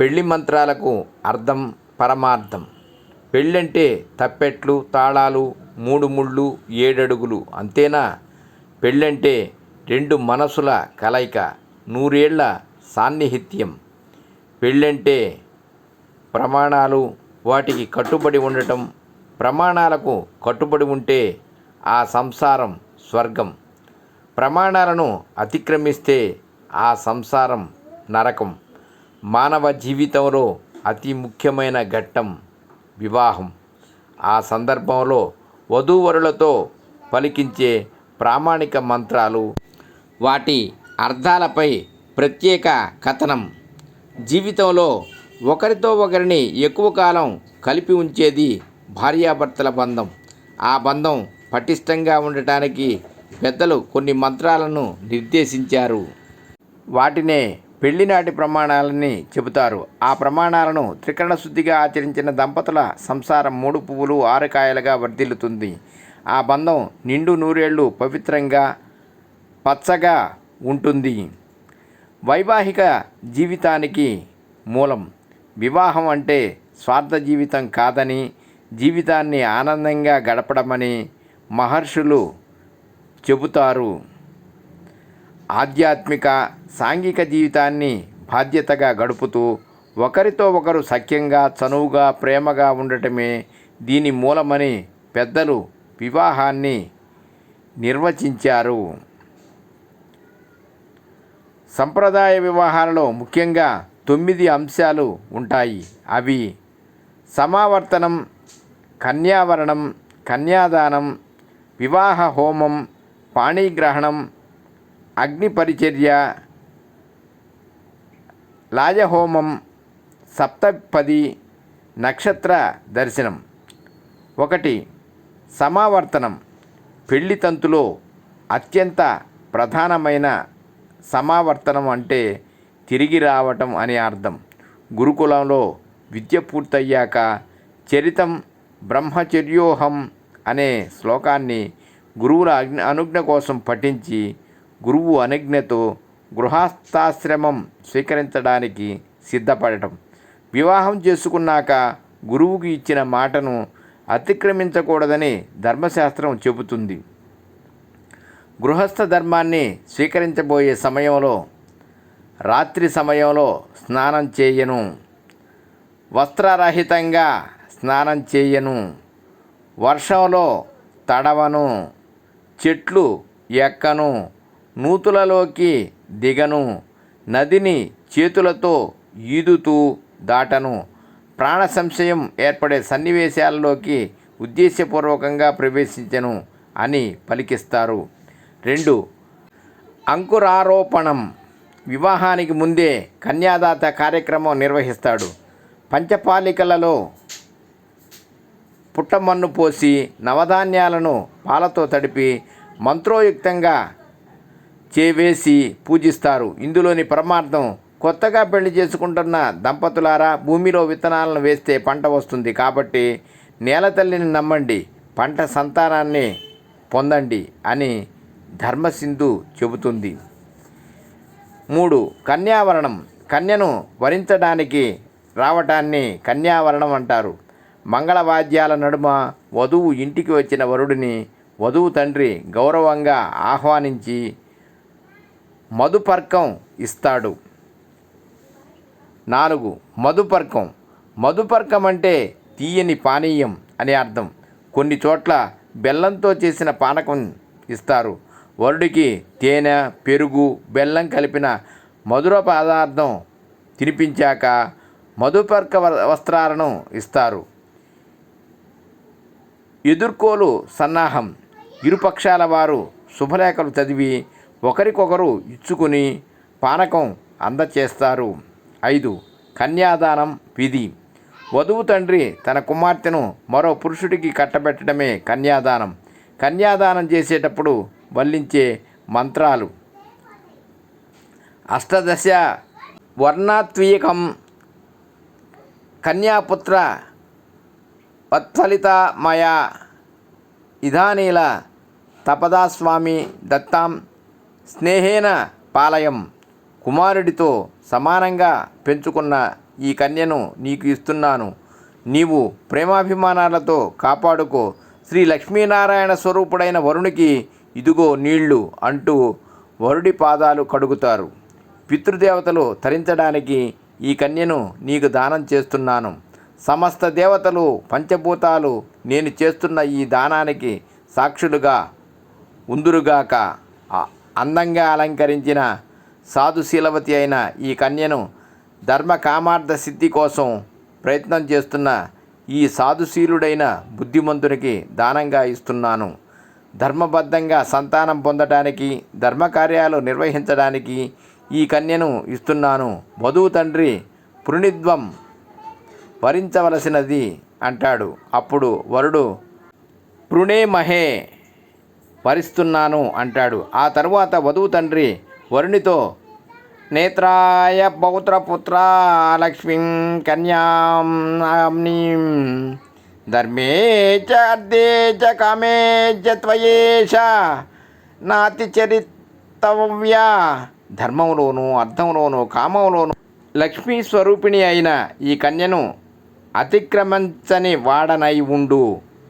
పెళ్ళి మంత్రాలకు అర్థం పరమార్థం. పెళ్ళంటే తప్పెట్లు తాళాలు మూడు ముళ్ళు ఏడడుగులు అంతేనా? పెళ్ళంటే రెండు మనసుల కలయిక నూరేళ్ళ సాన్నిహిత్యం. పెళ్ళంటే ప్రమాణాలు వాటికి కట్టుబడి ఉండటం ప్రమాణాలకు కట్టుబడి ఉంటే ఆ సంసారం స్వర్గం. ప్రమాణాలను అతిక్రమిస్తే ఆ సంసారం నరకం. మానవ జీవితంలో అతి ముఖ్యమైన ఘట్టం వివాహం. ఆ సందర్భంలో వధూవరులతో పలికించే ప్రామాణిక మంత్రాలు వాటి అర్థాలపై ప్రత్యేక కథనం. జీవితంలో ఒకరితో ఒకరిని ఎక్కువ కాలం కలిపి ఉంచేది భార్యాభర్తల బంధం. ఆ బంధం పటిష్టంగా ఉండటానికి పెద్దలు కొన్ని మంత్రాలను నిర్దేశించారు. వాటినే పెళ్ళినాటి ప్రమాణాలని చెబుతారు. ఆ ప్రమాణాలను త్రికరణ శుద్ధిగా ఆచరించిన దంపతుల సంసారం మూడు పువ్వులు ఆరు కాయలుగా వర్ధిల్లుతుంది. ఆ బంధం నిండు నూరేళ్ళు పవిత్రంగా పచ్చగా ఉంటుంది. వైవాహిక జీవితానికి మూలం. వివాహం అంటే స్వార్థ జీవితం కాదని జీవితాన్ని ఆనందంగా గడపడమని మహర్షులు చెబుతారు. ఆధ్యాత్మిక సాంఘిక జీవితాన్ని బాధ్యతగా గడుపుతూ ఒకరితో ఒకరు సఖ్యంగా చనువుగా ప్రేమగా ఉండటమే దీని మూలమని పెద్దలు వివాహాన్ని నిర్వచించారు. సంప్రదాయ వివాహాలలో ముఖ్యంగా తొమ్మిది అంశాలు ఉంటాయి. అవి సమావర్తనం కన్యావరణం కన్యాదానం వివాహ హోమం పాణిగ్రహణం అగ్ని పరిచర్య లాజహోమం సప్తపది నక్షత్ర దర్శనం. ఒకటి సమావర్తనం. పెళ్ళి తంతులో అత్యంత ప్రధానమైన సమావర్తనం అంటే తిరిగి రావటం అని అర్థం. గురుకులంలో విద్య పూర్తయ్యాక చరితం బ్రహ్మచర్యోహం అనే శ్లోకాన్ని గురువుల అగ్ని అనుజ్ఞ కోసం పఠించి గురువు అనుజ్ఞతో గృహస్థాశ్రమం స్వీకరించడానికి సిద్ధపడటం. వివాహం చేసుకున్నాక గురువుకి ఇచ్చిన మాటను అతిక్రమించకూడదని ధర్మశాస్త్రం చెబుతుంది. గృహస్థ ధర్మాన్ని స్వీకరించబోయే సమయంలో రాత్రి సమయంలో స్నానం చేయను. వస్త్రరహితంగా స్నానం చేయను. వర్షంలో తడవను. చెట్లు ఎక్కను. నూతులలోకి దిగను. నదిని చేతులతో ఈదుతూ దాటను. ప్రాణ సంశయం ఏర్పడే సన్నివేశాలలోకి ఉద్దేశపూర్వకంగా ప్రవేశించను అని పలికిస్తారు. రెండు. అంకురారోపణం. వివాహానికి ముందే కన్యాదాత కార్యక్రమం నిర్వహిస్తాడు. పంచపాలికలలో పుట్టమన్ను పోసి నవధాన్యాలను పాలతో తడిపి మంత్రోయుక్తంగా చేవేసి పూజిస్తారు. ఇందులోని పరమార్థం కొత్తగా పెళ్ళి చేసుకుంటున్న దంపతులారా భూమిలో విత్తనాలను వేస్తే పంట వస్తుంది కాబట్టి నేల తల్లిని నమ్మండి పంట సంతానాన్ని పొందండి అని ధర్మసింధు చెబుతుంది. మూడు కన్యావరణం. కన్యను వరించడానికి రావటాన్ని కన్యావరణం అంటారు. మంగళవాద్యాల నడుమ వధువు ఇంటికి వచ్చిన వరుడిని వధువు తండ్రి గౌరవంగా ఆహ్వానించి మధుపర్కం ఇస్తాడు. నాలుగు మధుపర్కం. మధుపర్కం అంటే తీయని పానీయం అని అర్థం. కొన్ని చోట్ల బెల్లంతో చేసిన పానకం ఇస్తారు. వరుడికి తేనె పెరుగు బెల్లం కలిపిన మధుర పదార్థం తినిపించాక మధుపర్క వస్త్రాలను ఇస్తారు. ఎదుర్కోలు సన్నాహం. ఇరుపక్షాల వారు శుభలేఖలు చదివి ఒకరికొకరు ఇచ్చుకుని పానకం అందచేస్తారు. ఐదు కన్యాదానం విధి. వధువు తండ్రి తన కుమార్తెను మరో పురుషుడికి కట్టబెట్టడమే కన్యాదానం. కన్యాదానం చేసేటప్పుడు వల్లించే మంత్రాలు. అష్టదశ వర్ణాత్వీయకం కన్యాపుత్ర వత్ఫలితమయ ఇదానీల తపదాస్వామి దత్తాం. స్నేహేన పాలయం. కుమారుడితో సమానంగా పెంచుకున్న ఈ కన్యను నీకు ఇస్తున్నాను. నీవు ప్రేమాభిమానాలతో కాపాడుకో. శ్రీ లక్ష్మీనారాయణ స్వరూపుడైన వరునికి ఇదిగో నీళ్ళు అంటూ వరుడి పాదాలు కడుగుతారు. పితృదేవతలు తరించడానికి ఈ కన్యను నీకు దానం చేస్తున్నాను. సమస్త దేవతలు పంచభూతాలు నేను చేస్తున్న ఈ దానానికి సాక్షులుగా ఉందురుగాక. అందంగా అలంకరించిన సాధుశీలవతి అయిన ఈ కన్యను ధర్మ కామార్థ సిద్ధి కోసం ప్రయత్నం చేస్తున్న ఈ సాధుశీలుడైన బుద్ధిమంతునికి దానంగా ఇస్తున్నాను. ధర్మబద్ధంగా సంతానం పొందటానికి ధర్మకార్యాలు నిర్వహించడానికి ఈ కన్యను ఇస్తున్నాను. వధువు తండ్రి పురుణిద్వం వరించవలసినది అంటాడు. అప్పుడు వరుడు పృణే మహే వరిస్తున్నాను అంటాడు. ఆ తరువాత వధువు తండ్రి వరుణితో నేత్రాయ పౌత్రపుత్ర లక్ష్మీం కన్యాం ధర్మే చ అర్ధే చ కామే చ త్వయేష నాతి చరితవ్య ధర్మంలోను అర్థంలోను కామంలోను లక్ష్మీ స్వరూపిణి అయిన ఈ కన్యను అతిక్రమించని వాడనై ఉండు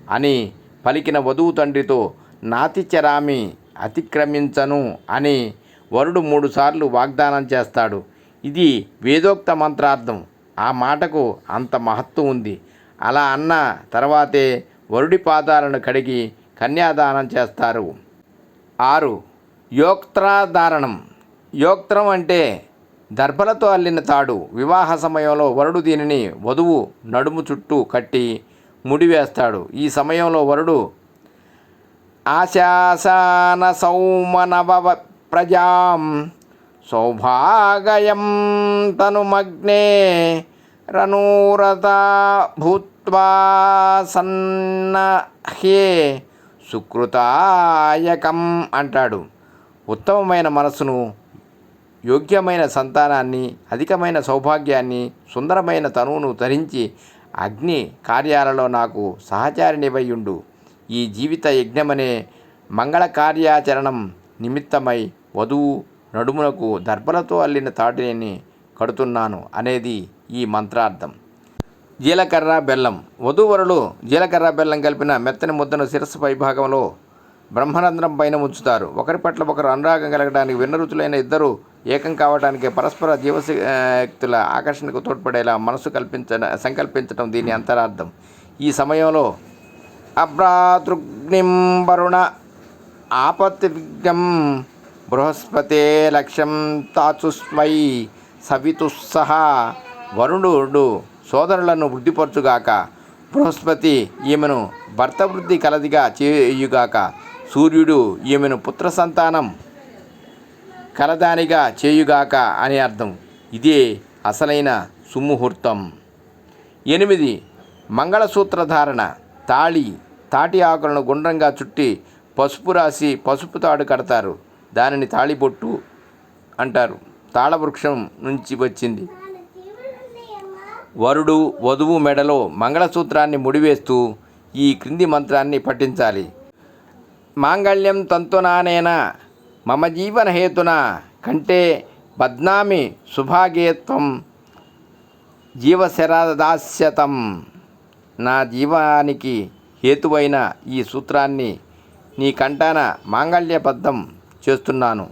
అని పలికిన వధువు తండ్రితో నాతిచరామి అతిక్రమించను అని వరుడు మూడుసార్లు వాగ్దానం చేస్తాడు. ఇది వేదోక్త మంత్రార్థం. ఆ మాటకు అంత మహత్వం ఉంది. అలా అన్న తర్వాతే వరుడి పాదాలను కడిగి కన్యాదానం చేస్తారు. ఆరు యోక్త్రాధారణం. యోక్త్రం అంటే దర్భలతో అల్లిన తాడు. వివాహ సమయంలో వరుడు దీనిని వధువు నడుము చుట్టూ కట్టి ముడివేస్తాడు ఈ సమయంలో వరుడు ఆశాసాన సౌమనవ ప్రజాం సౌభాగయం తనుమగ్నే రనూరత భూత్వా సన్నహ్యే సుకృతాయకం అంటాడు. ఉత్తమమైన మనసును యోగ్యమైన సంతానాన్ని అధికమైన సౌభాగ్యాన్ని సుందరమైన తనువును ధరించి అగ్ని కార్యాలలో నాకు సహచారినివయ్యుండు ఈ జీవిత యజ్ఞమనే మంగళ కార్యాచరణం నిమిత్తమై వధువు నడుమునకు దర్భలతో అల్లిన తాటిని కడుతున్నాను అనేది ఈ మంత్రార్థం. జీలకర్ర బెల్లం. వధూవరులు జీలకర్ర బెల్లం కలిపిన మెత్తని ముద్దను శిరస్సు పైభాగంలో బ్రహ్మరంధ్రం పైన ఉంచుతారు. ఒకరి పట్ల ఒకరు అనురాగం కలగడానికి విన్నరుచులైన ఇద్దరు ఏకం కావడానికి పరస్పర జీవశక్తుల ఆకర్షణకు తోడ్పడేలా మనసు కల్పించ సంకల్పించడం దీని అంతరార్థం. ఈ సమయంలో అభ్రాతృగ్నిం వరుణ ఆపత్తి బృహస్పతే లక్ష్యం తాచుస్మై సవితుస్సహ వరుణుడు సోదరులను వృద్ధిపరచుగాక. బృహస్పతి ఈమెను భర్త వృద్ధి కలదిగా చేయుగాక. సూర్యుడు ఈమెను పుత్ర సంతానం కలదానిగా చేయుగాక అని అర్థం. ఇదే అసలైన సుముహూర్తం. ఎనిమిది. మంగళసూత్ర ధారణ తాళి తాటి ఆకులను గుండ్రంగా చుట్టి పసుపు రాసి పసుపు తాడు కడతారు. దానిని తాళిబొట్టు అంటారు. తాళవృక్షం నుంచి వచ్చింది. వరుడు వధువు మెడలో మంగళసూత్రాన్ని ముడివేస్తూ ఈ క్రింది మంత్రాన్ని పఠించాలి. మాంగళ్యం తంతునానేన మమ జీవన హేతున కంటే బద్నామి సుభాగేత్వం జీవశరదాస్యతం నా జీవానికి హేతువైన ఈ సూత్రాన్ని నీ కంటాన మాంగళ్యబద్ధం చేస్తున్నాను.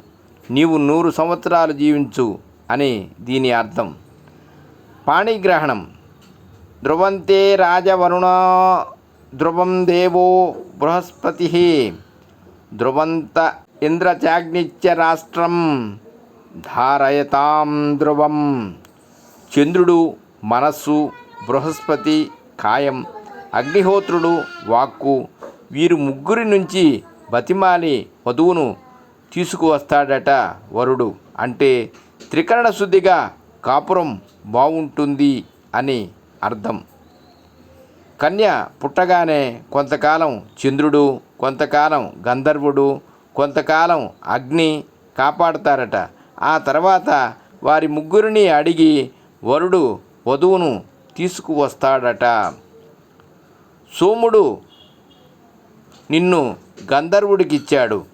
నీవు నూరు సంవత్సరాలు జీవించు అని దీని అర్థం. పాణిగ్రహణం. ధ్రువంతే రాజవరుణ ధ్రువం దేవో బృహస్పతి. ధ్రువంత ఇంద్రచాగ్నిత్య రాష్ట్రం. ధారయతాం ధ్రువం. చంద్రుడు మనస్సు బృహస్పతి కాయం అగ్నిహోత్రుడు వాక్కు వీరు ముగ్గురి నుంచి బతిమాలి వధువును తీసుకువస్తాడట వరుడు. అంటే త్రికరణ శుద్ధిగా కాపురం బాగుంటుంది అని అర్థం. కన్య పుట్టగానే కొంతకాలం చంద్రుడు కొంతకాలం గంధర్వుడు కొంతకాలం అగ్ని కాపాడతారట. ఆ తర్వాత వారి ముగ్గురిని అడిగి వరుడు వధువును తీసుకువస్తాడట. సోముడు నిన్ను గంధర్వుడికిచ్చాడు.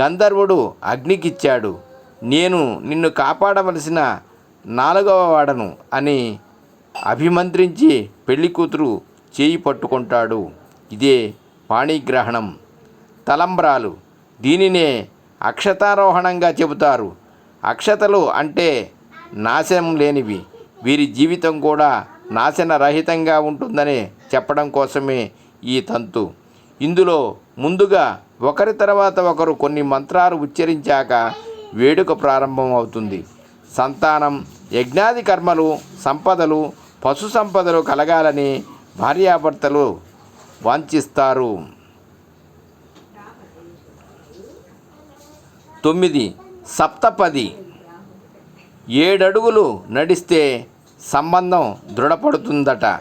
గంధర్వుడు అగ్నికిచ్చాడు. నేను నిన్ను కాపాడవలసిన నాలుగవ వాడను అని అభిమంత్రించి పెళ్ళి కూతురు చేయి పట్టుకుంటాడు. ఇదే పాణిగ్రహణం. తలంబ్రాలు. దీనినే అక్షతారోహణంగా చెబుతారు. అక్షతలు అంటే నాశనం లేనివి. వీరి జీవితం కూడా నాశన రహితంగా ఉంటుందని చెప్పడం కోసమే ఈ తంతు. ఇందులో ముందుగా ఒకరి తర్వాత ఒకరు కొన్ని మంత్రాలు ఉచ్చరించాక వేడుక ప్రారంభం అవుతుంది. సంతానం యజ్ఞాది కర్మలు సంపదలు పశు సంపదలు కలగాలని భార్యాభర్తలు వాంఛిస్తారు. తొమ్మిది సప్తపది. ఏడడుగులు నడిస్తే సంబంధం దృఢపడుతుందట.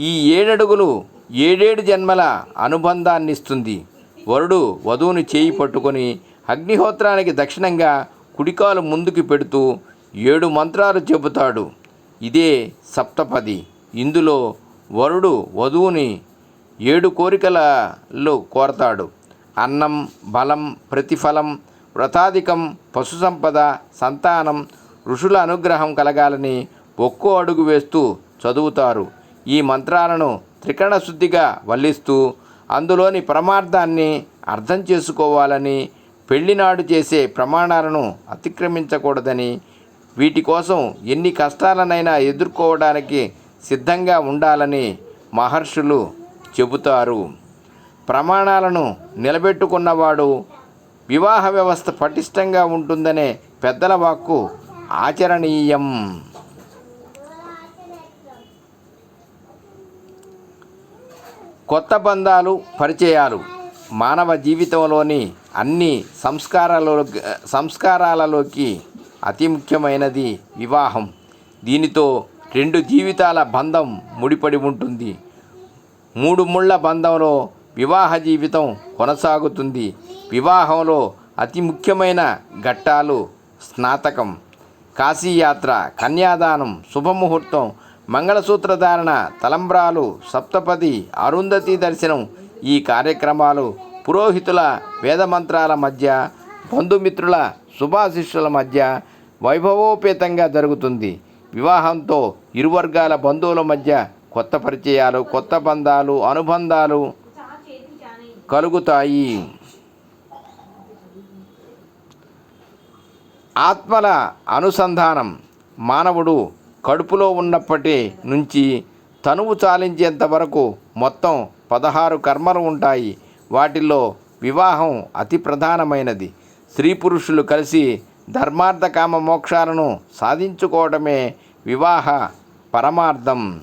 ఈ ఏడడుగులు ఏడేడు జన్మల అనుబంధాన్ని ఇస్తుంది వరుడు వధువుని చేయి పట్టుకొని అగ్నిహోత్రానికి దక్షిణంగా కుడికాలు ముందుకు పెడుతూ ఏడు మంత్రాలు చెబుతాడు. ఇదే సప్తపది. ఇందులో వరుడు వధువుని ఏడు కోరికలలో కోరతాడు. అన్నం బలం ప్రతిఫలం వ్రతాధికం పశు సంపద సంతానం ఋషుల అనుగ్రహం కలగాలని ఒక్కో అడుగు వేస్తూ చదువుతారు. ఈ మంత్రాలను త్రికరణ శుద్ధిగా వల్లిస్తూ అందులోని ప్రమార్థాన్ని అర్థం చేసుకోవాలని పెళ్ళినాడు చేసే ప్రమాణాలను అతిక్రమించకూడదని వీటి కోసం ఎన్ని కష్టాలనైనా ఎదుర్కోవడానికి సిద్ధంగా ఉండాలని మహర్షులు చెబుతారు. ప్రమాణాలను నిలబెట్టుకున్నవాడు వివాహ వ్యవస్థ పటిష్టంగా ఉంటుందనే పెద్దల వాక్కు ఆచరణీయం. కొత్త బంధాలు పరిచయాలు మానవ జీవితంలోని అన్ని సంస్కారాలలో సంస్కారాలలోకి అతి ముఖ్యమైనది వివాహం. దీనితో రెండు జీవితాల బంధం ముడిపడి ఉంటుంది. మూడు ముళ్ళ బంధంలో వివాహ జీవితం కొనసాగుతుంది. వివాహంలో అతి ముఖ్యమైన ఘట్టాలు స్నాతకం కాశీయాత్ర కన్యాదానం శుభముహూర్తం మంగళసూత్ర ధారణ తలంబ్రాలు సప్తపది అరుంధతి దర్శనం ఈ కార్యక్రమాలు పురోహితుల వేదమంత్రాల మధ్య బంధుమిత్రుల శుభాశిష్యుల మధ్య వైభవోపేతంగా జరుగుతుంది. వివాహంతో ఇరు వర్గాల బంధువుల మధ్య కొత్త పరిచయాలు కొత్త బంధాలు అనుబంధాలు కలుగుతాయి. ఆత్మల అనుసంధానం మానవుడు కడుపులో ఉన్నప్పటి నుంచి తనువు చాలించేంత వరకు మొత్తం పదహారు కర్మలు ఉంటాయి. వాటిల్లో వివాహం అతి ప్రధానమైనది. స్త్రీ పురుషులు కలిసి ధర్మార్థ కామ మోక్షాలను సాధించుకోవడమే వివాహ పరమార్థం.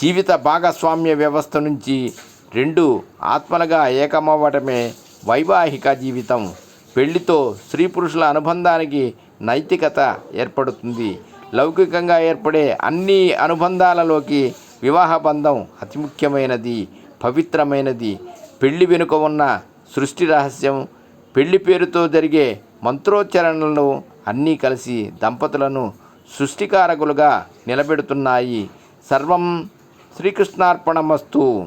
జీవిత భాగస్వామ్య వ్యవస్థ నుంచి రెండు ఆత్మలుగా ఏకమవ్వటమే వైవాహిక జీవితం. పెళ్ళితో స్త్రీ పురుషుల అనుబంధానికి నైతికత ఏర్పడుతుంది. లౌకికంగా ఏర్పడే అన్ని అనుబంధాలలోకి వివాహ బంధం అతి ముఖ్యమైనది పవిత్రమైనది. పెళ్ళి వెనుక ఉన్న సృష్టి రహస్యం పెళ్ళి పేరుతో జరిగే మంత్రోచ్చరణలు అన్నీ కలిసి దంపతులను సృష్టికారకులుగా నిలబెడుతున్నాయి. సర్వం శ్రీకృష్ణార్పణమస్తు.